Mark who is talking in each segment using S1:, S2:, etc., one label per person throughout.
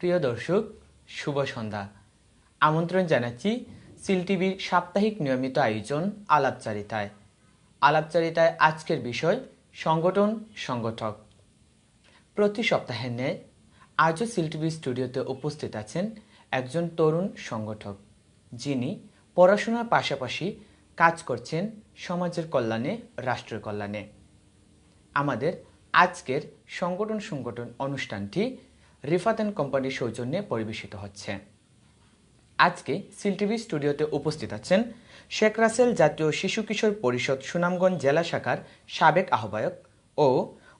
S1: প্রিয় দর্শক, শুভ সন্ধ্যা। আমন্ত্রণ জানাচ্ছি সিল টিভির সাপ্তাহিক নিয়মিত আয়োজন আলাপচারিতায়। আলাপচারিতায় আজকের বিষয়, সংগঠন, সংগঠক। প্রতি সপ্তাহের ন্যায় আজও সিল টিভি স্টুডিওতে উপস্থিত আছেন একজন তরুণ সংগঠক, যিনি পড়াশোনার পাশাপাশি কাজ করছেন সমাজের কল্যাণে, রাষ্ট্রের কল্যাণে। আমাদের আজকের সংগঠন সংগঠন অনুষ্ঠানটি রিফাত অ্যান্ড কোম্পানির সৌজন্যে পরিবেশিত হচ্ছে। আজকে সিল টিভি স্টুডিওতে উপস্থিত আছেন শেখ রাসেল জাতীয় শিশু কিশোর পরিষদ সুনামগঞ্জ জেলা শাখার সাবেক আহ্বায়ক ও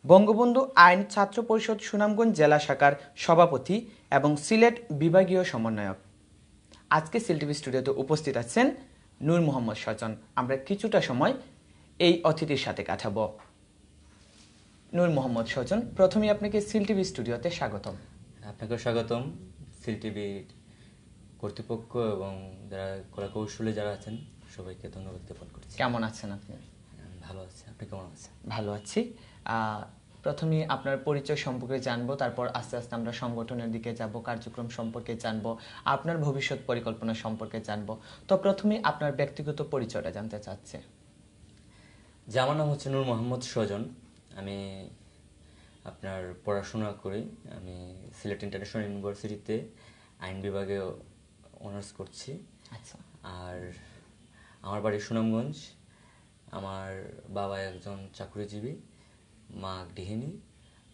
S1: বঙ্গবন্ধু আইন ছাত্র পরিষদ সুনামগঞ্জ জেলা শাখার সভাপতি এবং সিলেট বিভাগীয় সমন্বয়ক। আজকে সিল টিভি স্টুডিওতে উপস্থিত আছেন নূর মোহাম্মদ স্বজন আমরা কিছুটা সময় এই অতিথির সাথে কাটাবো। নূর মোহাম্মদ স্বজন প্রথমে আপনাকে সিল টিভি স্টুডিওতে স্বাগতম।
S2: আপনাকে স্বাগতম। সিল টিভির কর্তৃপক্ষ এবং যারা কলা কৌশলে যারা আছেন সবাইকে ধন্যবাদ জ্ঞাপন করছি।
S1: কেমন আছেন আপনি?
S2: ভালো আছি। আপনি কেমন আছেন?
S1: ভালো আছি। প্রথমে আপনার পরিচয় সম্পর্কে জানব তারপর আস্তে আস্তে আমরা সংগঠনের দিকে যাব কার্যক্রম সম্পর্কে জানব আপনার ভবিষ্যৎ পরিকল্পনা সম্পর্কে জানব। তো প্রথমে আপনার ব্যক্তিগত পরিচয়টা জানতে চাচ্ছে।
S2: যে আমার নাম হচ্ছে নূর মোহাম্মদ সজন। আমি আপনার পড়াশোনা করি আমি সিলেট ইন্টারন্যাশনাল ইউনিভার্সিটিতে আইন বিভাগে অনার্স করছি।
S1: আচ্ছা।
S2: আর আমার বাড়ি সুনামগঞ্জ। আমার বাবা একজন চাকরিজীবী মা গৃহিণী।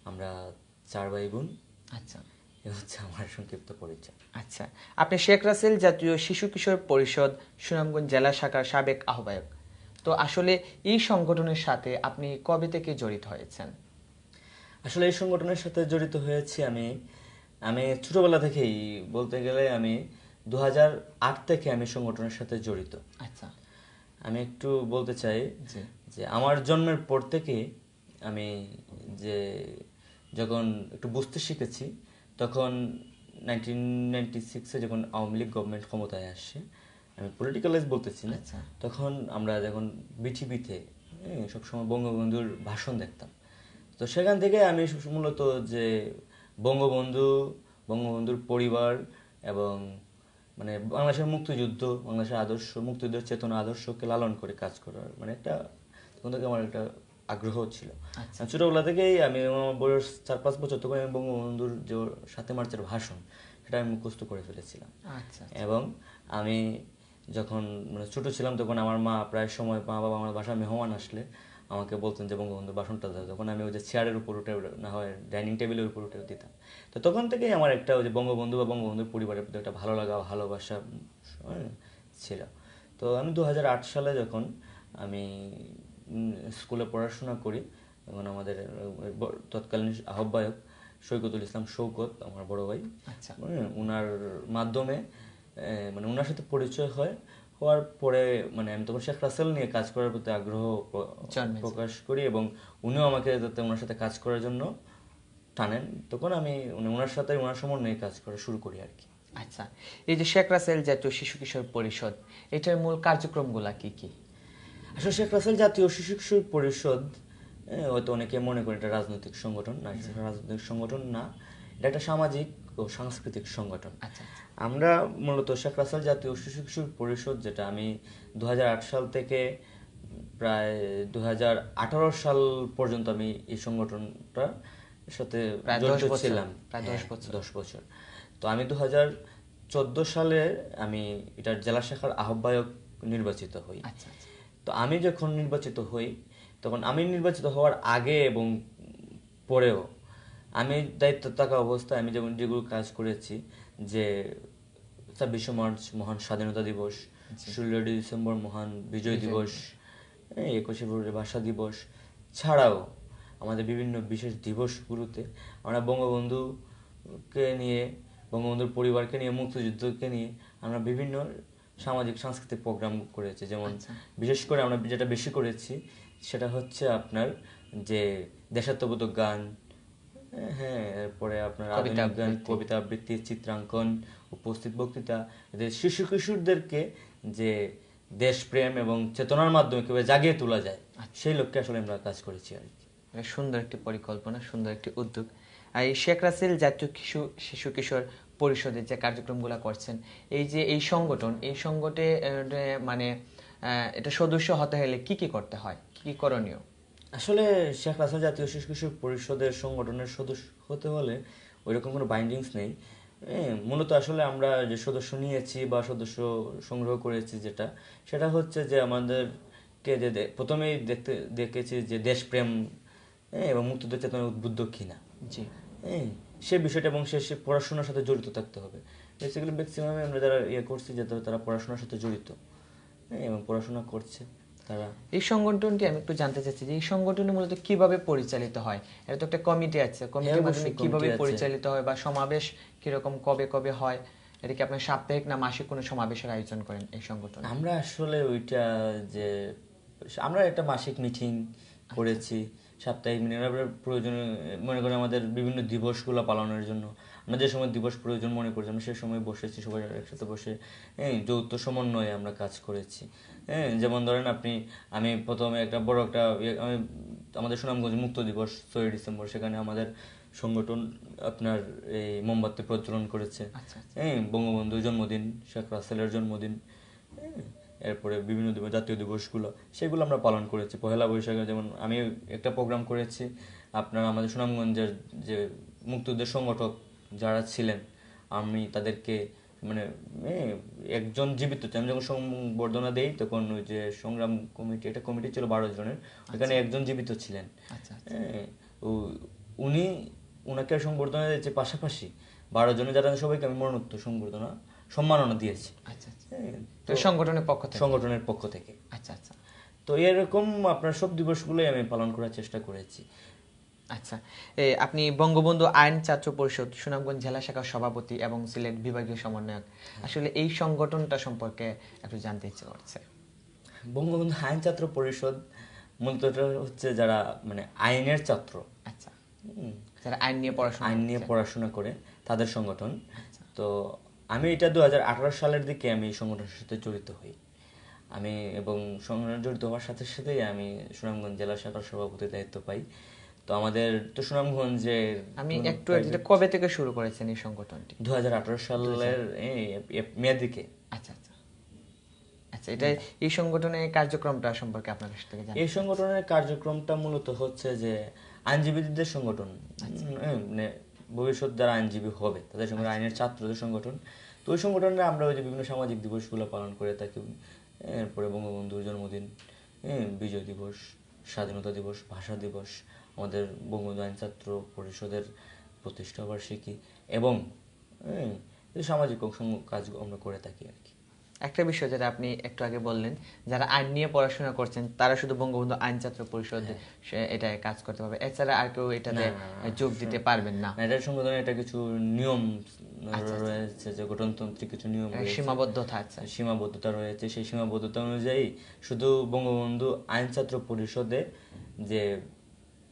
S2: আমরা চার ভাই বোন
S1: আচ্ছা।
S2: এ হচ্ছে আমার সংক্ষিপ্ত পরিচয়।
S1: আচ্ছা। আপনি শেখ রাসেল জাতীয় শিশু কিশোর পরিষদ সুনামগঞ্জ জেলা শাখার সাবেক আহ্বায়ক। তো আসলে এই সংগঠনের সাথে আপনি কবে থেকে জড়িত হয়েছেন?
S2: আসলে এই সংগঠনের সাথে জড়িত হয়েছি আমি। আমি ছোটবেলা থেকেই বলতে গেলে আমি দু আট থেকে আমি সংগঠনের সাথে জড়িত।
S1: আচ্ছা।
S2: আমি একটু বলতে চাই যে আমার জন্মের পর থেকে আমি যে যখন একটু বুঝতে শিখেছি তখন নাইনটিন নাইনটি সিক্সে যখন আওয়ামী লীগ গভর্নমেন্ট ক্ষমতায় আসছে আমি পলিটিক্যালাইজ বলতেছি না
S1: আচ্ছা।
S2: তখন আমরা যখন বিটিভিতে সবসময় বঙ্গবন্ধুর ভাষণ দেখতাম। তো সেখান থেকে আমি মূলত যে বঙ্গবন্ধু বঙ্গবন্ধুর পরিবার এবং মানে বাংলাদেশের মুক্তিযুদ্ধ বাংলাদেশের আদর্শ মুক্তিযুদ্ধের চেতনা আদর্শকে লালন করে কাজ করার মানে একটা তখন থেকে আমার একটা আগ্রহ ছিল। আমি ছোটবেলা থেকেই আমি আমার বয়স চার পাঁচ বছর তখন আমি বঙ্গবন্ধুর যে সাতে মার্চের ভাষণ সেটা আমি মুখস্থ করে ফেলেছিলাম।
S1: আচ্ছা
S2: এবং আমি যখন মানে ছোট ছিলাম তখন আমার মা প্রায় সময় মা বাবা আমার বাসায় মেহমান আসলে আমাকে বলতেন যে বঙ্গবন্ধু বাসনটা দাও তখন আমি ওই যে চেয়ারের উপর উঠে না হয় ডাইনিং টেবিলের উপর উঠে দিতাম। তো তখন থেকেই আমার একটা ওই যে বঙ্গবন্ধু বা বঙ্গবন্ধুর পরিবারের প্রতি একটা ভালো লাগা ভালোবাসা ছিল। তো আমি দু হাজার আট সালে যখন আমি স্কুলে পড়াশোনা করি তখন আমাদের তৎকালীন আহ্বায়ক সৈকতুল ইসলাম শৌকত আমার বড় ভাই
S1: আচ্ছা।
S2: ওনার মাধ্যমে মানে ওনার সাথে পরিচয় হয়। হওয়ার পরে মানে আমি তখন শেখ রাসেল নিয়ে কাজ করার প্রতি আগ্রহ প্রকাশ করি এবং উনিও আমাকে যাতে ওনার সাথে কাজ করার জন্য টানেন তখন আমি মানে ওনার সাথে ওনার সমন্বয়ে কাজ করা শুরু করি আর কি।
S1: আচ্ছা এই যে শেখ রাসেল জাতীয় শিশু কিশোর পরিষদ এটার মূল কার্যক্রমগুলো কি কি?
S2: আসলে শেখ রাসেল জাতীয় শিশু কিশোর পরিষদ হয়তো অনেকে মনে করেন এটা রাজনৈতিক সংগঠন না রাজনৈতিক সংগঠন না এটা একটা সামাজিক ও সাংস্কৃতিক সংগঠন।
S1: আচ্ছা।
S2: আমরা মূলত শেখ রাসেল জাতীয় শিশু কিশোর পরিষদ যেটা আমি দু হাজার আট সাল থেকে প্রায় দু হাজার আঠারো সাল পর্যন্ত আমি এই সংগঠনটার সাথে জড়িত ছিলাম।
S1: প্রায়
S2: হ্যাঁ,
S1: 10 বছর।
S2: দশ বছর। তো আমি দু চোদ্দ সালে আমি এটার জেলা শাখার আহ্বায়ক নির্বাচিত হই।
S1: আচ্ছা আচ্ছা।
S2: তো আমি যখন নির্বাচিত হই তখন আমি নির্বাচিত হওয়ার আগে এবং পরেও আমি দায়িত্ব থাকা অবস্থায় আমি যেমন যেগুলো কাজ করেছি যে ছাব্বিশে মার্চ মহান স্বাধীনতা দিবস ষোলোই ডিসেম্বর মহান বিজয় দিবস একুশে ফেব্রুয়ারি ভাষা দিবস। ছাড়াও আমাদের বিভিন্ন বিশেষ দিবসগুলোতে আমরা বঙ্গবন্ধুকে নিয়ে বঙ্গবন্ধুর পরিবারকে নিয়ে মুক্তিযুদ্ধকে নিয়ে আমরা বিভিন্ন সামাজিক সাংস্কৃতিক প্রোগ্রাম করেছি। যেমন বিশেষ করে আমরা যেটা বেশি করেছি সেটা হচ্ছে আপনার যে দেশাত্মবোধক গান হ্যাঁ এরপরে আপনার আধুনিক গান কবিতা আবৃত্তি চিত্রাঙ্কন উপস্থিত বক্তৃতা। এদের শিশু কিশোরদেরকে যে দেশপ্রেম এবং চেতনার মাধ্যমে কীভাবে জাগিয়ে তোলা যায় সেই লক্ষ্যে আসলে আমরা কাজ করেছি আর কি।
S1: সুন্দর একটি পরিকল্পনা সুন্দর একটি উদ্যোগ। এই শেখ রাসেল জাতীয় শিশু শিশু কিশোর পরিষদের যে কার্যক্রমগুলো করছেন এই যে এই সংগঠন এই সংগঠনে মানে আহ, এটা সদস্য হতে হলে কি কি করতে হয়? কি কি করণীয়?
S2: আসলে শেখ রাসেল জাতীয় শিশু কিশোর পরিষদের সংগঠনের সদস্য হতে হলে ওইরকম কোনো বাইন্ডিংস নেই। মূলত আসলে আমরা যে সদস্য নিয়েছি বা সদস্য সংগ্রহ করেছি যেটা সেটা হচ্ছে যে আমাদেরকে যে প্রথমেই দেখতে দেখেছি যে দেশপ্রেম হ্যাঁ, এবং মুক্তিযুদ্ধ চেতনা উদ্বুদ্ধ কিনা।
S1: জি।
S2: হ্যাঁ সে বিষয়টা এবং সে পড়াশোনার সাথে জড়িত থাকতে হবে। বেসিক্যালি ম্যাক্সিমামে আমরা যারা ইয়ে করছি যে তারা- তারা পড়াশোনার সাথে জড়িত। হ্যাঁ, এবং পড়াশোনা করছে। তারা
S1: এই সংগঠনটি আমি একটু জানতে চাচ্ছি যে এই সংগঠনটি মূলত কীভাবে পরিচালিত হয়? এটা তো একটা কমিটি আছে। কমিটির
S2: হ্যাঁ,
S1: মাধ্যমে কীভাবে পরিচালিত হয় বা সমাবেশ কীরকম কবে কবে হয়? এটা কি আপনার সাপ্তাহিক না মাসিক কোনো সমাবেশের আয়োজন করেন এই সংগঠন?
S2: আমরা আসলে ওইটা যে আমরা একটা মাসিক মিটিং করেছি। সাপ্তাহিক মিটিং আমরা প্রয়োজন মনে করি আমাদের বিভিন্ন দিবসগুলো পালনের জন্য। আমরা যে সময় দিবস প্রয়োজন মনে করছি আমরা সেই সময় বসেছি সবাই একসাথে বসে হ্যাঁ যৌথ সমন্বয়ে আমরা কাজ করেছি। হ্যাঁ যেমন ধরেন আপনি আমি প্রথমে একটা বড় একটা ইয়ে- আমি আমাদের সুনামগঞ্জ মুক্ত দিবস ছয়ই ডিসেম্বর সেখানে আমাদের সংগঠন আপনার এই মোমবাতি প্রজ্বলন করেছে।
S1: আচ্ছা,
S2: হ্যাঁ বঙ্গবন্ধুর জন্মদিন শেখ রাসেলের জন্মদিন হ্যাঁ, এরপরে বিভিন্ন দিবস জাতীয় দিবসগুলো সেগুলো আমরা পালন করেছি। পহেলা বৈশাখে যেমন আমি একটা প্রোগ্রাম করেছি আপনার আমাদের সুনামগঞ্জের যে মুক্তিযুদ্ধের সংগঠক যারা ছিলেন আমি তাদেরকে মানে একজন জীবিত আমি যখন সংবর্ধনা দেই তখন ওই যে সংগ্রাম কমিটি একটা কমিটি ছিল বারো জনের ওখানে একজন জীবিত ছিলেন।
S1: আচ্ছা
S2: ও- উনি ওনাকে সংবর্ধনা দিয়েছে পাশাপাশি বারো জনে যারা সবাইকে আমি মরণোত্তর সংবর্ধনা সম্মাননা দিয়েছি।
S1: আচ্ছা আচ্ছা।
S2: হ্যাঁ,
S1: তো সংগঠনের পক্ষ থেকে?
S2: সংগঠনের পক্ষ থেকে।
S1: আচ্ছা আচ্ছা।
S2: তো এরকম আপনার সব দিবসগুলোই আমি পালন করার চেষ্টা করেছি।
S1: আচ্ছা। আপনি বঙ্গবন্ধু আইন ছাত্র পরিষদ সুনামগঞ্জ জেলা শাখার সভাপতি এবং সিলেট বিভাগীয় সমন্বয়ক। আসলে এই সংগঠনটা সম্পর্কে একটু জানতে ইচ্ছে করছে।
S2: বঙ্গবন্ধু আইন ছাত্র পরিষদ মূলত হচ্ছে যারা মানে আইনের ছাত্র।
S1: আচ্ছা। যারা আইন নিয়ে পড়াশোনা
S2: আইন নিয়ে পড়াশোনা করে তাদের সংগঠন।
S1: আচ্ছা।
S2: তো আমি এটা দু হাজার আঠারো সালের দিকে আমি সংগঠনের সাথে জড়িত হই। আমি এবং সংগঠনে জড়িত হওয়ার সাথে সাথেই আমি সুনামগঞ্জ জেলা শাখার সভাপতির দায়িত্ব পাই। তো আমাদের তো সুনামগঞ্জের
S1: আমি একটু এটা কবে থেকে শুরু করেছেন এই সংগঠনটি?
S2: দুহাজার আঠারো সালের মেয়ের দিকে।
S1: আচ্ছা আচ্ছা। আচ্ছা এটা এই সংগঠনের কার্যক্রমটা সম্পর্কে আপনার কাছ থেকে
S2: এই সংগঠনের কার্যক্রমটা মূলত হচ্ছে যে আইনজীবীদের সংগঠন। মানে ভবিষ্যৎ যারা আইনজীবী হবে, তাদের সঙ্গে আইনের ছাত্রদের সংগঠন, তো ওই সংগঠনে আমরা ওই যে বিভিন্ন সামাজিক দিবসগুলো পালন করে থাকি। এরপরে বঙ্গবন্ধুর জন্মদিন বিজয় দিবস, স্বাধীনতা দিবস, ভাষা দিবস, আমাদের বঙ্গবন্ধু আইন ছাত্র পরিষদের প্রতিষ্ঠাবার্ষিকী এবং সামাজিক কাজ আমরা করে থাকি আর কি।
S1: একটা বিষয় যেটা আপনি একটু আগে বললেন যারা আইন নিয়ে পড়াশোনা করছেন তারা শুধু বঙ্গবন্ধু আইন ছাত্র পরিষদ এটা কাজ করতে পারবে। এছাড়া আর কেউ এটাতে যোগ দিতে পারবেন না।
S2: এটার সংগঠনে এটা কিছু নিয়ম রয়েছে যে গঠনতান্ত্রিক কিছু নিয়ম
S1: সীমাবদ্ধতা আছে
S2: সীমাবদ্ধতা রয়েছে। সেই সীমাবদ্ধতা অনুযায়ী শুধু বঙ্গবন্ধু আইন ছাত্র পরিষদে যে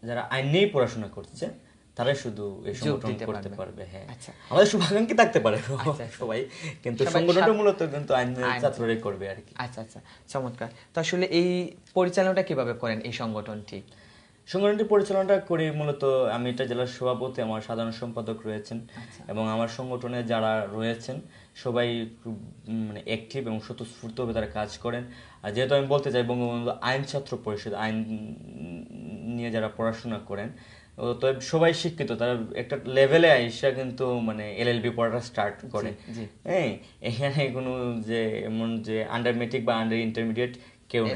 S2: যারা আইন নিয়েই পড়াশোনা করছে তারাই শুধু এই সংগঠন করতে
S1: পারবে।
S2: হ্যাঁ।
S1: আচ্ছা।
S2: আমাদের শুভাকাঙ্ক্ষী থাকতে পারে
S1: আচ্ছা।
S2: সবাই। কিন্তু সংগঠনটা মূলত কিন্তু আইন ছাত্ররাই করবে আর কি।
S1: আচ্ছা আচ্ছা চমৎকার। তো আসলে এই পরিচালনাটা কীভাবে করেন এই সংগঠনটি?
S2: সংগঠনটি পরিচালনাটা করি মূলত আমি এটা জেলার সভাপতি আমার সাধারণ সম্পাদক রয়েছেন এবং আমার সংগঠনে যারা রয়েছেন সবাই মানে অ্যাক্টিভ এবং স্বতঃস্ফূর্তভাবে তারা কাজ করেন। আর যেহেতু আমি বলতে চাই বঙ্গবন্ধু আইন ছাত্র পরিষদ আইন নিয়ে যারা পড়াশোনা করেন তো সবাই শিক্ষিত তারা একটা লেভেলে আইসা কিন্তু মানে এলএলবি পড়াটা স্টার্ট করে। হ্যাঁ এখানে কোনো যে এমন যে আন্ডার মেট্রিক বা আন্ডার ইন্টারমিডিয়েট কেউ নেই।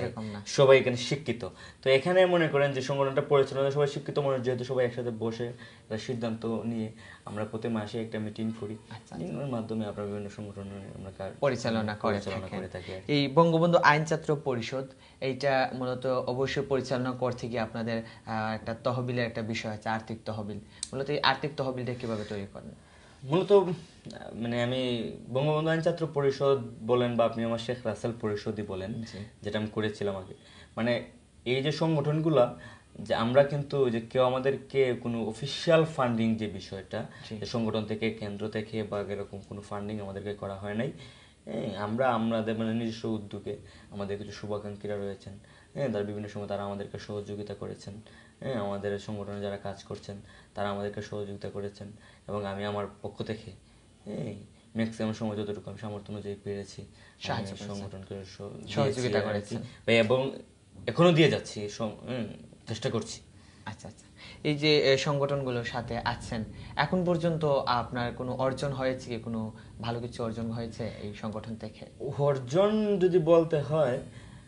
S2: সবাই এখানে শিক্ষিত। তো এখানে মনে করেন যে সংগঠনটা পরিচালনা সবাই শিক্ষিত মানুষ যেহেতু সবাই একসাথে বসে একটা সিদ্ধান্ত নিয়ে আমরা প্রতি মাসে একটা মিটিং করি। মিটিংয়ের মাধ্যমে আমরা বিভিন্ন সংগঠনের আমরা
S1: পরিচালনা করে
S2: থাকি
S1: এই বঙ্গবন্ধু আইন ছাত্র পরিষদ এইটা মূলত অবশ্যই পরিচালনা করতে গিয়ে আপনাদের আহ, একটা তহবিলের একটা বিষয় আছে আর্থিক তহবিল। মূলত এই আর্থিক তহবিলটা কীভাবে তৈরি করেন?
S2: মূলত মানে আমি বঙ্গবন্ধু আইন ছাত্র পরিষদ বলেন বা আপনি আমার শেখ রাসেল পরিষদই বলেন যেটা আমি করেছিলাম আগে। মানে এই যে সংগঠনগুলা যে আমরা কিন্তু যে কেউ আমাদেরকে কোনো অফিসিয়াল ফান্ডিং যে বিষয়টা সংগঠন থেকে কেন্দ্র থেকে বা এরকম কোনো ফান্ডিং আমাদেরকে করা হয় নাই হ্যাঁ, আমরা আমাদের মানে নিজস্ব উদ্যোগে আমাদের কিছু শুভাকাঙ্ক্ষীরা রয়েছেন হ্যাঁ তারা বিভিন্ন সময় তারা আমাদেরকে সহযোগিতা করেছেন হ্যাঁ আমাদের সংগঠনে যারা কাজ করছেন তারা আমাদেরকে সহযোগিতা করেছেন এবং আমি আমার পক্ষ থেকে হ্যাঁ ম্যাক্সিমাম সময় যতটুকু আমি সামর্থ্য অনুযায়ী পেরেছি সংগঠনকে
S1: সহযোগিতা
S2: দিয়েছি আর কি।
S1: করেছেন।
S2: ভাই, এবং এখনও দিয়ে যাচ্ছি চেষ্টা করছি।
S1: আচ্ছা আচ্ছা। এই যে সংগঠনগুলোর সাথে আছেন এখন পর্যন্ত আপনার কোনো অর্জন হয়েছে কি? কোনো ভালো কিছু অর্জন হয়েছে এই সংগঠন থেকে?
S2: অর্জন যদি বলতে হয়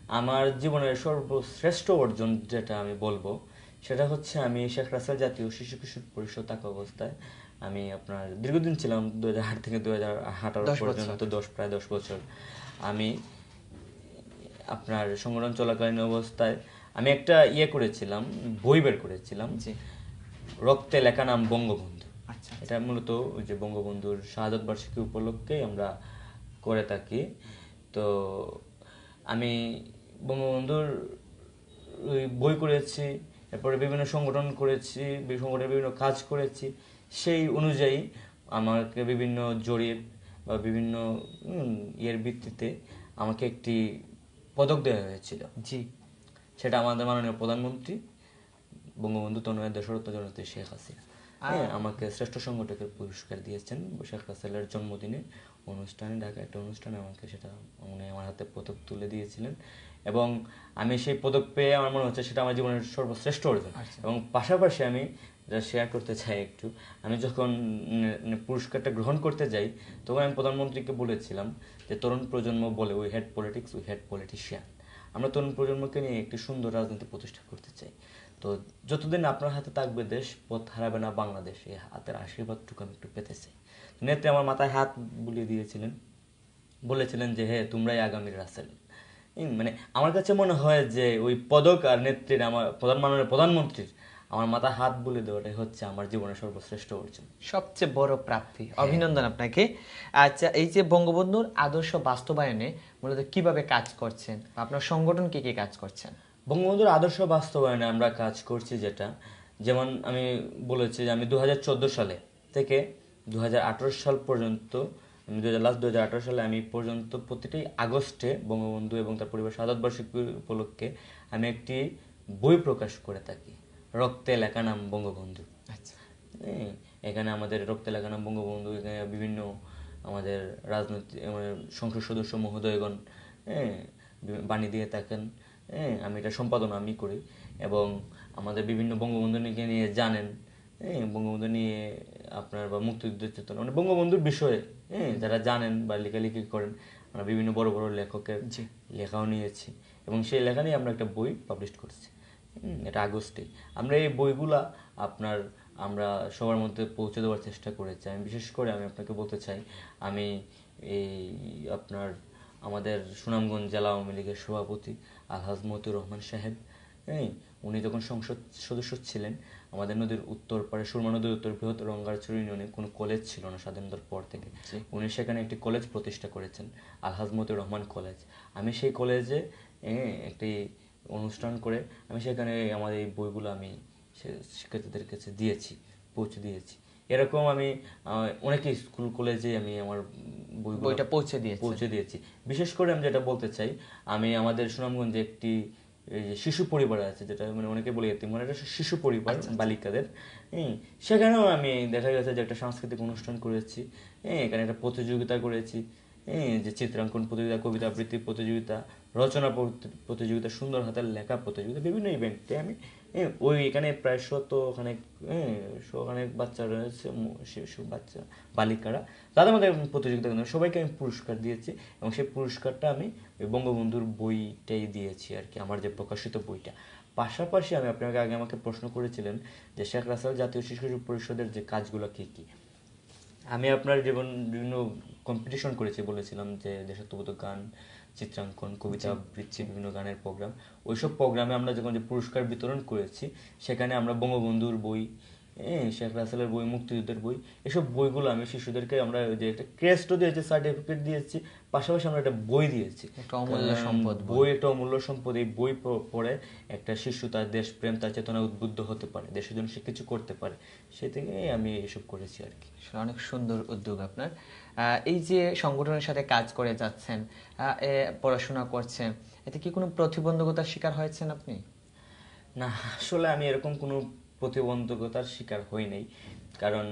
S2: আমার জীবনের সর্বশ্রেষ্ঠ অর্জন যেটা আমি বলব সেটা হচ্ছে আমি শেখ রাসেল জাতীয় শিশু কিশোর পরিষদ থাকা অবস্থায় আমি আপনার দীর্ঘদিন ছিলাম দু হাজার আট থেকে দু হাজার আঠারো। পর্যন্ত দশ প্রায় দশ বছর। আমি আপনার সংগঠন চলাকালীন অবস্থায় আমি একটা ইয়ে করেছিলাম বই বের করেছিলাম
S1: জি।
S2: রক্তে লেখা নাম বঙ্গবন্ধু।
S1: আচ্ছা
S2: এটা মূলত ওই যে বঙ্গবন্ধুর শাহাদত বার্ষিকী উপলক্ষেই আমরা করে থাকি। তো আমি বঙ্গবন্ধুর ওই বই করেছি এরপরে বিভিন্ন সংগঠন করেছি সংগঠনে বিভিন্ন কাজ করেছি। সেই অনুযায়ী আমাকে বিভিন্ন জরিপ বা বিভিন্ন ইয়ের ভিত্তিতে আমাকে একটি পদক দেওয়া হয়েছিল।
S1: জি।
S2: সেটা আমাদের মাননীয় প্রধানমন্ত্রী বঙ্গবন্ধু তনয় দেশরত্ন জনতা শেখ হাসিনা। হ্যাঁ, আমাকে শ্রেষ্ঠ সংগঠকের পুরস্কার দিয়েছেন শেখ হাসিনার জন্মদিনে। অনুষ্ঠানে ঢাকা একটা অনুষ্ঠানে আমাকে সেটা উনি আমার হাতে পদক তুলে দিয়েছিলেন। এবং আমি সেই পদক পেয়ে আমার মনে হচ্ছে সেটা আমার জীবনের সর্বশ্রেষ্ঠ অর্জন। এবং পাশাপাশি আমি যা শেয়ার করতে চাই একটু আমি যখন পুরস্কারটা গ্রহণ করতে যাই তখন আমি প্রধানমন্ত্রীকে বলেছিলাম যে তরুণ প্রজন্ম বলে we had politics we had politician আমরা তরুণ প্রজন্মকে নিয়ে একটি সুন্দর রাজনীতি প্রতিষ্ঠা করতে চাই। তো যতদিন আপনার হাতে থাকবে দেশ পথ হারাবে না বাংলাদেশ এই হাতের আশীর্বাদটুকু আমি একটু পেতে চাই নেত্রী আমার মাথায় হাত বুলিয়ে দিয়েছিলেন বলেছিলেন যে হে তোমরাই আগামীর রাসেল। মানে আমার কাছে মনে হয় যে ওই পদক আর নেত্রীর আমার প্রধান মাননীয় প্রধানমন্ত্রীর আমার মাথায় হাত বুলিয়ে দেওয়াটাই হচ্ছে আমার জীবনের সর্বশ্রেষ্ঠ অর্জন।
S1: সবচেয়ে বড় প্রাপ্তি। অভিনন্দন আপনাকে। আচ্ছা এই যে বঙ্গবন্ধুর আদর্শ বাস্তবায়নে মূলত কীভাবে কাজ করছেন? আপনার সংগঠন কি কি কাজ করছেন?
S2: বঙ্গবন্ধুর আদর্শ বাস্তবায়নে আমরা কাজ করছি যেটা। যেমন আমি বলেছি যে আমি দু হাজার চোদ্দ সালে থেকে দু হাজার আঠেরো সাল পর্যন্ত আমি দু লাস্ট দু হাজার আঠেরো সালে আমি পর্যন্ত প্রতিটি আগস্টে বঙ্গবন্ধু এবং তার পরিবার সাদাত বার্ষিকী উপলক্ষে আমি একটি বই প্রকাশ করে থাকি। রক্তে লেখা নাম বঙ্গবন্ধু।
S1: আচ্ছা।
S2: হ্যাঁ, এখানে আমাদের রক্তে লেখা নাম বঙ্গবন্ধু এখানে বিভিন্ন আমাদের রাজনৈতিক সংসদ সদস্য মহোদয়গণ হ্যাঁ বাণী দিয়ে থাকেন। হ্যাঁ আমি এটা সম্পাদনা আমি করি এবং আমাদের বিভিন্ন বঙ্গবন্ধু নিয়ে নিয়ে জানেন হ্যাঁ বঙ্গবন্ধু নিয়ে আপনার বা মুক্তিযুদ্ধ চেতনা মানে বঙ্গবন্ধুর বিষয়ে হ্যাঁ যারা জানেন বা লেখালেখি করেন আমরা বিভিন্ন বড় বড় লেখকের লেখাও নিয়েছি এবং সেই লেখা নিয়ে আমরা একটা বই পাবলিশ করছি হুম, এটা আগস্টে আমরা এই বইগুলা আপনার আমরা সবার মধ্যে পৌঁছে দেওয়ার চেষ্টা করেছি। আমি বিশেষ করে আমি আপনাকে বলতে চাই আমি এই আপনার আমাদের সুনামগঞ্জ জেলা আওয়ামী লীগের সভাপতি আলহাজ মতিউর রহমান সাহেব হ্যাঁ উনি যখন সংসদ সদস্য ছিলেন আমাদের নদীর উত্তর পারে সুরমা নদীর উত্তর বৃহৎ রঙ্গারচুর ইউনিয়নে কোনো কলেজ ছিল না স্বাধীনতার পর থেকে। উনি সেখানে একটি কলেজ প্রতিষ্ঠা করেছেন আলহাজ মতিউর রহমান কলেজ আমি সেই কলেজে একটি অনুষ্ঠান করে আমি সেখানে আমার এই বইগুলো আমি সে- শিক্ষার্থীদের কাছে দিয়েছি পৌঁছে দিয়েছি। এরকম আমি অনেক স্কুল কলেজে আমি আমার বইগুলো
S1: বইটা পৌঁছে দিয়েছে।
S2: পৌঁছে দিয়েছি। বিশেষ করে আমি যেটা বলতে চাই আমি আমাদের সুনামগঞ্জে একটি শিশু পরিবার আছে যেটা মানে অনেকে বলে এতিম মানে শিশু পরিবার বালিকাদের। হুম সেখানেও আমি দেখা গেছে যে একটা সাংস্কৃতিক অনুষ্ঠান করেছি। হ্যাঁ এখানে একটা প্রতিযোগিতা করেছি। হ্যাঁ যে চিত্রাঙ্কন প্রতিযোগিতা কবিতা আবৃত্তি প্রতিযোগিতা রচনা প্রতি- প্রতিযোগিতা সুন্দর হাতের লেখা প্রতিযোগিতা বিভিন্ন ইভেন্টে আমি হ্যাঁ, ওই এখানে প্রায় শত খানেক হ্যাঁ শখানেক বাচ্চা রয়েছে শিশু বাচ্চা বালিকারা। তাদের মধ্যে প্রতিযোগিতা সবাইকে আমি পুরস্কার দিয়েছি এবং সেই পুরস্কারটা আমি ওই বঙ্গবন্ধুর বইটাই দিয়েছি আর কি আমার যে প্রকাশিত বইটা। পাশাপাশি আমি আপনাকে আগে আমাকে প্রশ্ন করেছিলেন যে শেখ রাসাল জাতীয় শিশু পরিষদের যে কাজগুলো কী কী? আমি আপনার জীবন বিভিন্ন কম্পিটিশন করেছি বলেছিলাম যে দেশাত্মবোধক গান চিত্রাঙ্কন কবিতা আবৃত্তি বিভিন্ন গানের প্রোগ্রাম ওইসব প্রোগ্রামে আমরা যখন যে পুরস্কার বিতরণ করেছি সেখানে আমরা বঙ্গবন্ধুর বই হ্যাঁ শেখ রাসেলের বই মুক্তিযুদ্ধের বই এসব বইগুলো আমি শিশুদেরকে আমরা যে একটা ক্রেস্টও দিয়েছি সার্টিফিকেট দিয়েছি পাশাপাশি আমরা একটা বই দিয়েছি।
S1: একটা অমূল্য সম্পদ
S2: বই। একটা অমূল্য সম্পদ। এই বই পড়ে একটা শিশু তার দেশপ্রেম তার চেতনা উদ্বুদ্ধ হতে পারে দেশের জন্য সে কিছু করতে পারে। সে থেকেই আমি এসব করেছি আর কি।
S1: অনেক সুন্দর উদ্যোগ আপনার। এই যে সংগঠনের সাথে কাজ করে যাচ্ছেন পড়াশোনা করছেন এতে কি কোনো প্রতিবন্ধকতার শিকার হয়েছেন আপনি?
S2: না আসলে আমি এরকম কোনো প্রতিবন্ধকতার শিকার হই নাই। কারণ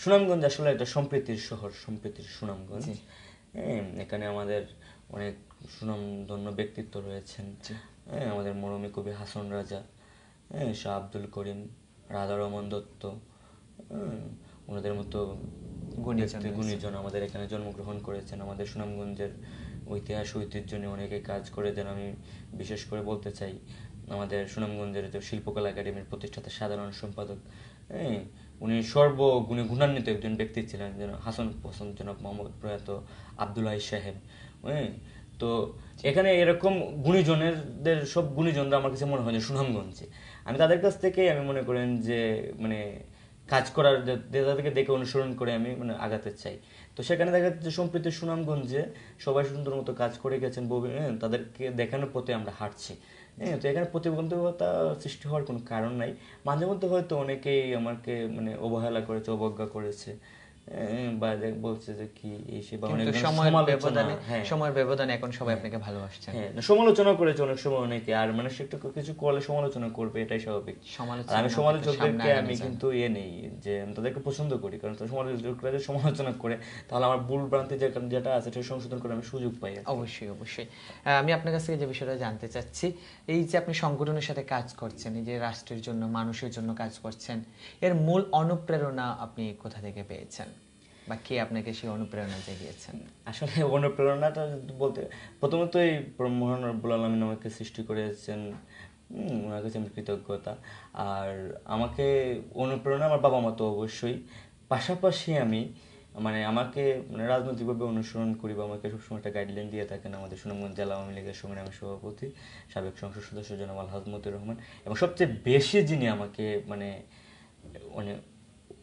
S2: সুনামগঞ্জ আসলে একটা সম্প্রীতির শহর সম্প্রীতির সুনামগঞ্জ। হ্যাঁ, এখানে আমাদের অনেক সুনামধন্য ব্যক্তিত্ব রয়েছেন। হ্যাঁ আমাদের মরমী কবি হাসন রাজা হ্যাঁ শাহ আব্দুল করিম রাধা রমন দত্ত হ্যাঁ, ওনাদের মতো
S1: গুণীজন
S2: আমাদের এখানে জন্মগ্রহণ করেছেন। আমাদের সুনামগঞ্জের ঐতিহাস ঐতিহ্য নিয়ে অনেকে কাজ করে যেন আমি বিশেষ করে বলতে চাই আমাদের সুনামগঞ্জের যে শিল্পকলা একাডেমির প্রতিষ্ঠাতা সাধারণ সম্পাদক হ্যাঁ উনি সর্বগুণে গুণান্বিত একজন ব্যক্তি ছিলেন যেন হাসান পছন্দ জনাব মোহাম্মদ প্রয়াত আবদুল্লাহ সাহেব হ্যাঁ। তো এখানে এরকম গুণীজনেরদের সব গুণীজনরা আমার কাছে মনে হয় যে সুনামগঞ্জে। আমি তাদের কাছ থেকে আমি মনে করেন যে মানে কাজ করার তাদেরকে দেখে অনুসরণ করে আমি মানে আগাতে চাই। তো সেখানে দেখা যাচ্ছে সম্প্রীতি সুনামগঞ্জে সবাই সুন্দর মতো কাজ করে গেছেন হ্যাঁ, তাদেরকে দেখানোর পথে আমরা হাঁটছি। হ্যাঁ তো এখানে প্রতিবন্ধকতা সৃষ্টি হওয়ার কোনো কারণ নাই। মাঝে মধ্যে হয়তো অনেকেই আমাকে মানে অবহেলা করেছে অবজ্ঞা করেছে। হ্যাঁ, বা যে- বলছে যে কি এই সে বা অনেক
S1: সময়ের ব্যবধানে
S2: হ্যাঁ।
S1: সময়ের ব্যবধানে এখন সবাই আপনাকে ভালোবাসছেন
S2: হ্যাঁ সমালোচনা করেছে অনেক সময় অনেকে আর মানুষ একটু কিছু করলে সমালোচনা করবে এটাই স্বাভাবিক।
S1: সমালোচনা
S2: আমি সমালোচকদেরকে আমি কিন্তু ইয়ে নেই যে আমি তাদেরকে পছন্দ করি কারণ সমালোচকরা যে সমালোচনা করে তাহলে আমার ভুল ভ্রান্তি যে- যেটা আছে সেটা সংশোধন করে আমি সুযোগ পাই
S1: অবশ্যই অবশ্যই। আমি আপনার কাছ থেকে যে বিষয়টা জানতে চাচ্ছি এই যে আপনি সংগঠনের সাথে কাজ করছেন এই যে রাষ্ট্রের জন্য মানুষের জন্য কাজ করছেন এর মূল অনুপ্রেরণা আপনি কোথা থেকে পেয়েছেন? বা কে আপনাকে সেই অনুপ্রেরণা জাগিয়েছেন?
S2: আসলে অনুপ্রেরণাটা বলতে, প্রথমত এই মহান রব্বুল আলমিন আমাকে সৃষ্টি করেছেন ওনার কাছে আমি কৃতজ্ঞতা। আর আমাকে অনুপ্রেরণা আমার বাবা মা তো অবশ্যই। পাশাপাশি আমি মানে আমাকে মানে রাজনৈতিকভাবে অনুসরণ করি বা আমাকে সবসময় একটা গাইডলাইন দিয়ে থাকেন আমাদের সুনামগঞ্জ জেলা আওয়ামী লীগের সংগ্রামী সভাপতি, সাবেক সংসদ সদস্য জনাব আলহাজ মতিউর রহমান। এবং সবচেয়ে বেশি যিনি আমাকে মানে অনেক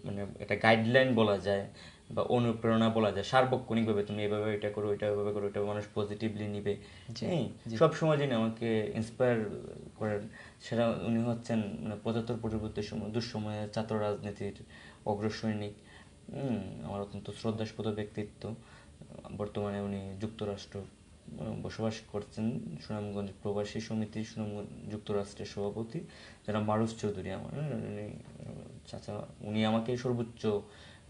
S2: মানে একটা গাইডলাইন বলা যায় বা অনুপ্রেরণা বলা যায় সার্বক্ষণিকভাবে তুমি এভাবে এটা করো এটা এভাবে করো এটা মানুষ পজিটিভলি নিবে। হ্যাঁ সব সময় যিনি আমাকে ইন্সপায়ার করেন সেটা উনি হচ্ছেন মানে পঁচাত্তর পরবর্তী সময় দুঃসময়ে ছাত্র রাজনীতির অগ্রসৈনিক আমার অত্যন্ত শ্রদ্ধাস্পদ ব্যক্তিত্ব। বর্তমানে উনি যুক্তরাষ্ট্র বসবাস করছেন সুনামগঞ্জ প্রবাসী সমিতি সুনামগঞ্জ যুক্তরাষ্ট্রের সভাপতি যারা মারুফ চৌধুরী আমার হ্যাঁ, উনি চাচা উনি আমাকে সর্বোচ্চ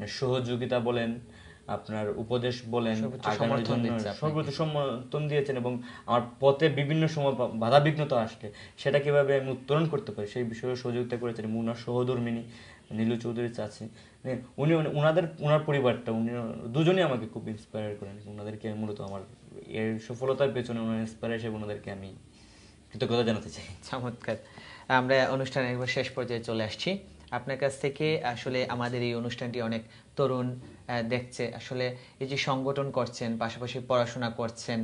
S2: সহযোগিতা বলেন আপনার উপদেশ বলেন
S1: সর্বোচ্চ সমর্থন
S2: দিয়েছেন এবং আমার পথে বিভিন্ন সময় বাধা বিঘ্নতা আসলে সেটা কীভাবে আমি উত্তরণ করতে পারি? সেই বিষয়ে সহযোগিতা করেছেন এবং উনার সহধর্মিনী নীলু চৌধুরী চাচি। মানে উনি উনি- উনাদের উনার পরিবারটা উনি দুজনেই আমাকে খুব ইন্সপায়ার করেন। ওনাদেরকে মূলত আমার এর সফলতার পেছনে ওনার ইন্সপায়ারেশন ওনাদেরকে আমি কৃতজ্ঞতা জানাতে চাই।
S1: চমৎকার। আমরা অনুষ্ঠানের একবার শেষ পর্যায়ে চলে আসছি। আপনার কাছ থেকে আসলে আমাদের এই অনুষ্ঠানটি অনেক তরুণ দেখছে। আসলে এই যে সংগঠন করছেন, পাশাপাশি পড়াশোনা করছেন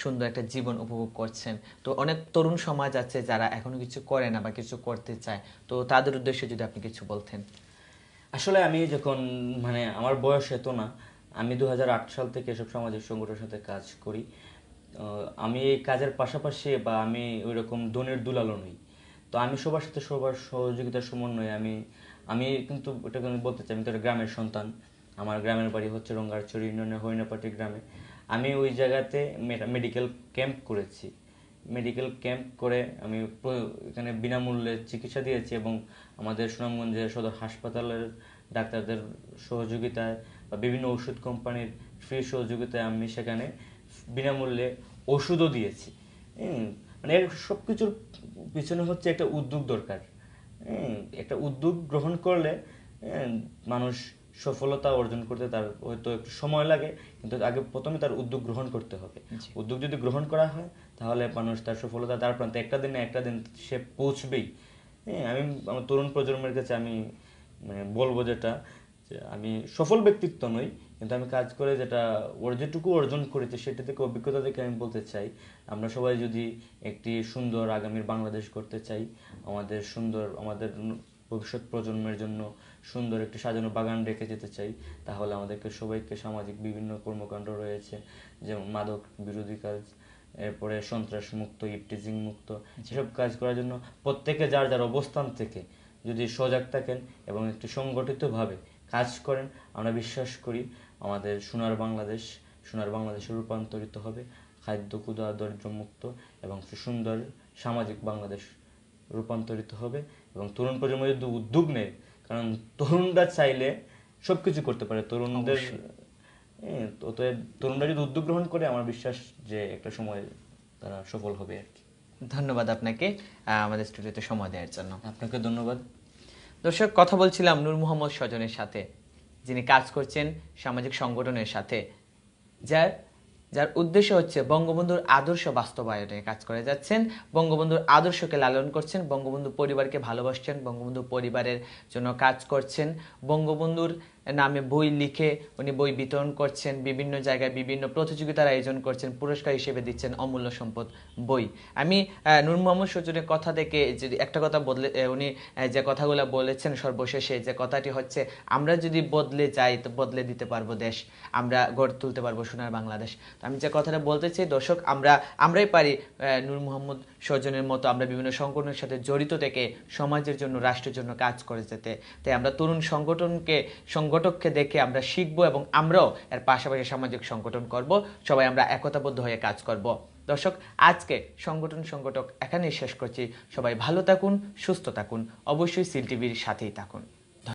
S1: সুন্দর একটা জীবন উপভোগ করছেন। তো অনেক তরুণ সমাজ আছে যারা এখনও কিছু করে না বা কিছু করতে চায়। তো তাদের উদ্দেশ্যে যদি আপনি কিছু বলতেন।
S2: আসলে আমি যখন মানে আমার বয়স এত না, আমি দু হাজার আট সাল থেকে এসব সামাজিক সংগঠনের সাথে কাজ করি। আমি এই কাজের পাশাপাশি বা আমি ওই রকম দনের দুলালো নই। তো আমি সবার সাথে সবার সহযোগিতার সমন্বয়ে আমি আমি কিন্তু এটাকে আমি বলতে চাই, আমি তো গ্রামের সন্তান। আমার গ্রামের বাড়ি হচ্ছে রঙ্গারচর ইউনিয়নের হরিণাপাটি গ্রামে। আমি ওই জায়গাতে মেডিকেল ক্যাম্প করেছি। মেডিকেল ক্যাম্প করে আমি এখানে বিনামূল্যে চিকিৎসা দিয়েছি এবং আমাদের সুনামগঞ্জের সদর হাসপাতালের ডাক্তারদের সহযোগিতায় বা বিভিন্ন ওষুধ কোম্পানির ফ্রি সহযোগিতায় আমি সেখানে বিনামূল্যে ওষুধও দিয়েছি। মানে এর সব কিছুর পিছনে হচ্ছে একটা উদ্যোগ দরকার। একটা উদ্যোগ গ্রহণ করলে মানুষ সফলতা অর্জন করতে তার হয়তো একটু সময় লাগে কিন্তু আগে প্রথমে তার উদ্যোগ গ্রহণ করতে হবে। উদ্যোগ যদি গ্রহণ করা হয় তাহলে মানুষ তার সফলতা তার প্রান্তে একটা দিন না একটা দিন সে পৌঁছবেই। হ্যাঁ আমি আমার তরুণ প্রজন্মের কাছে আমি মানে বলব যেটা যে আমি সফল ব্যক্তিত্ব নই কিন্তু আমি কাজ করে যেটা ওর যেটুকু অর্জন করেছি সেটা থেকে অভিজ্ঞতা থেকে আমি বলতে চাই। আমরা সবাই যদি একটি সুন্দর আগামীর বাংলাদেশ করতে চাই আমাদের সুন্দর আমাদের ভবিষ্যৎ প্রজন্মের জন্য সুন্দর একটি সাজানো বাগান রেখে যেতে চাই তাহলে আমাদেরকে সবাইকে সামাজিক বিভিন্ন কর্মকাণ্ড রয়েছে যেমন মাদক বিরোধী কাজ এরপরে সন্ত্রাস মুক্ত ইপটিজিং মুক্ত এসব কাজ করার জন্য প্রত্যেকে যার যার অবস্থান থেকে যদি সজাগ থাকেন এবং একটি সংগঠিতভাবে কাজ করেন আমরা বিশ্বাস করি আমাদের সোনার বাংলাদেশ সোনার বাংলাদেশে রূপান্তরিত হবে খাদ্য ক্ষুধা দরিদ্রমুক্ত এবং সুন্দর সামাজিক বাংলাদেশ রূপান্তরিত হবে এবং তরুণ প্রজন্ম যদি উদ্যোগ নেয় কারণ তরুণরা চাইলে সব কিছু করতে পারে তরুণদের অতএব তরুণরা যদি উদ্যোগ গ্রহণ করে আমার বিশ্বাস যে একটা সময় তারা সফল হবে আর কি।
S1: ধন্যবাদ আপনাকে আমাদের স্টুডিওতে সময় দেওয়ার জন্য।
S2: আপনাকে ধন্যবাদ।
S1: দর্শক, কথা বলছিলাম নূর মোহাম্মদ স্বজনের সাথে। যিনি কাজ করছেন সামাজিক সংগঠনের সাথে। যার যার উদ্দেশ্য হচ্ছে বঙ্গবন্ধুর আদর্শ বাস্তবায়নে কাজ করে যাচ্ছেন। বঙ্গবন্ধুর আদর্শকে লালন করছেন, বঙ্গবন্ধু পরিবারকে ভালোবাসছেন, বঙ্গবন্ধু পরিবারের জন্য কাজ করছেন। বঙ্গবন্ধুর নামে বই লিখে উনি বই বিতরণ করছেন, বিভিন্ন জায়গায় বিভিন্ন প্রতিযোগিতার আয়োজন করছেন, পুরস্কার হিসেবে দিচ্ছেন অমূল্য সম্পদ বই। আমি নূর মোহাম্মদ সজনের কথা থেকে যদি একটা কথা বদলে উনি যে কথাগুলো বলেছেন সর্বশেষে, যে কথাটি হচ্ছে, আমরা যদি বদলে যাই, তো বদলে দিতে পারব দেশ। আমরা গড়ে তুলতে পারব সোনার বাংলাদেশ। তো আমি যে কথাটা বলতে চাই, দর্শক, আমরা, আমরাই পারি নূর মোহাম্মদ সজনের মতো আমরা বিভিন্ন সংগঠনের সাথে জড়িত থেকে সমাজের জন্য, রাষ্ট্রের জন্য কাজ করে যেতে। তাই আমরা তরুণ সংগঠনকে সংগঠককে দেখে আমরা শিখব এবং আমরাও এর পাশাপাশি সামাজিক সংগঠন করব। সবাই আমরা একতাবদ্ধ হয়ে কাজ করব। দর্শক, আজকে সংগঠন সংগঠক এখানেই শেষ করছি। সবাই ভালো থাকুন, সুস্থ থাকুন। অবশ্যই সিল টিভির সাথেই থাকুন।